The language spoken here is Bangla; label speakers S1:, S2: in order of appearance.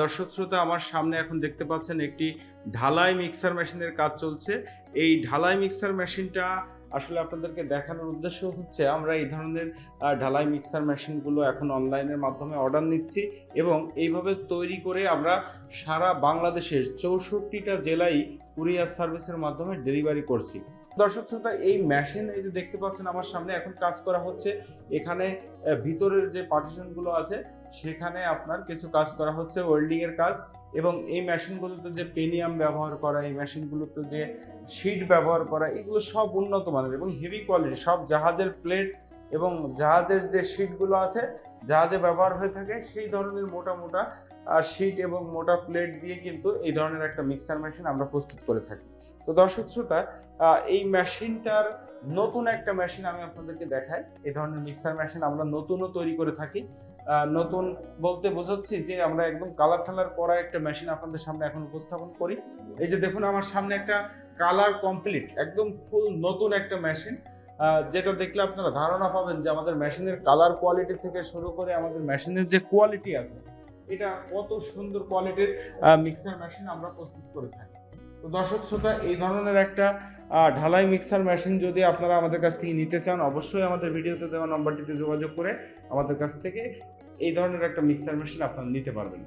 S1: দর্শক শ্রোতা, আমার সামনে এখন দেখতে পাচ্ছেন একটি ঢালাই মিক্সার মেশিনের কাজ চলছে। এই ঢালাই মিক্সার মেশিনটা আসলে আপনাদেরকে দেখানোর উদ্দেশ্য হচ্ছে, আমরা এই ধরনের ঢালাই মিক্সার মেশিনগুলো এখন অনলাইনের মাধ্যমে অর্ডার নিচ্ছি এবং এইভাবে তৈরি করে আমরা সারা বাংলাদেশের চৌষট্টিটা জেলায় কুরিয়ার সার্ভিসের মাধ্যমে ডেলিভারি করছি। দর্শক শ্রোতা, এই মেশিন এই যে দেখতে পাচ্ছেন আমার সামনে, এখন কাজ করা হচ্ছে এখানে ভিতরের যে পার্টিশনগুলো আছে সেখানে আপনার কিছু কাজ করা হচ্ছে ওয়েল্ডিং এর কাজ এবং এই মেশিনগুলোতে যে পেনিয়াম ব্যবহার করা, এই মেশিনগুলোতে যে শিট ব্যবহার করা, এগুলো সব উন্নত মানের এবং হেভি কোয়ালিটি সব জাহাজের প্লেট এবং জাহাজের যে শিটগুলো আছে, জাহাজে ব্যবহার হয়ে থাকে, সেই ধরনের মোটা মোটা শিট এবং মোটা প্লেট দিয়ে কিন্তু এই ধরনের একটা মিক্সার মেশিন আমরা প্রস্তুত করে থাকি। তো দর্শক শ্রোতা এই মেশিনটার নতুন একটা মেশিন আমি আপনাদেরকে দেখাই। এই ধরনের মিক্সার মেশিন আমরা নতুনও তৈরি করে থাকি। নতুন বলতে বোঝাচ্ছি যে আমরা একদম কালার ঠালার করা একটা মেশিন আপনাদের সামনে এখন উপস্থাপন করি। এই যে দেখুন, আমার সামনে একটা কালার কমপ্লিট একদম ফুল নতুন একটা মেশিন যেটা দেখলে আপনারা ধারণা পাবেন যে আমাদের মেশিনের কালার কোয়ালিটি থেকে শুরু করে আমাদের মেশিনের যে কোয়ালিটি আছে এটা কত সুন্দর কোয়ালিটির মিক্সার মেশিন আমরা প্রস্তুত করে থাকি। তো দর্শক শ্রোতা, এই ধরনের একটা ঢালাই মিক্সার মেশিন যদি আপনারা আমাদের কাছ থেকে নিতে চান, অবশ্যই আমাদের ভিডিওতে দেওয়া নম্বরটিতে যোগাযোগ করে আমাদের কাছ থেকে এই ধরনের একটা মিক্সার মেশিন আপনারা নিতে পারবেন।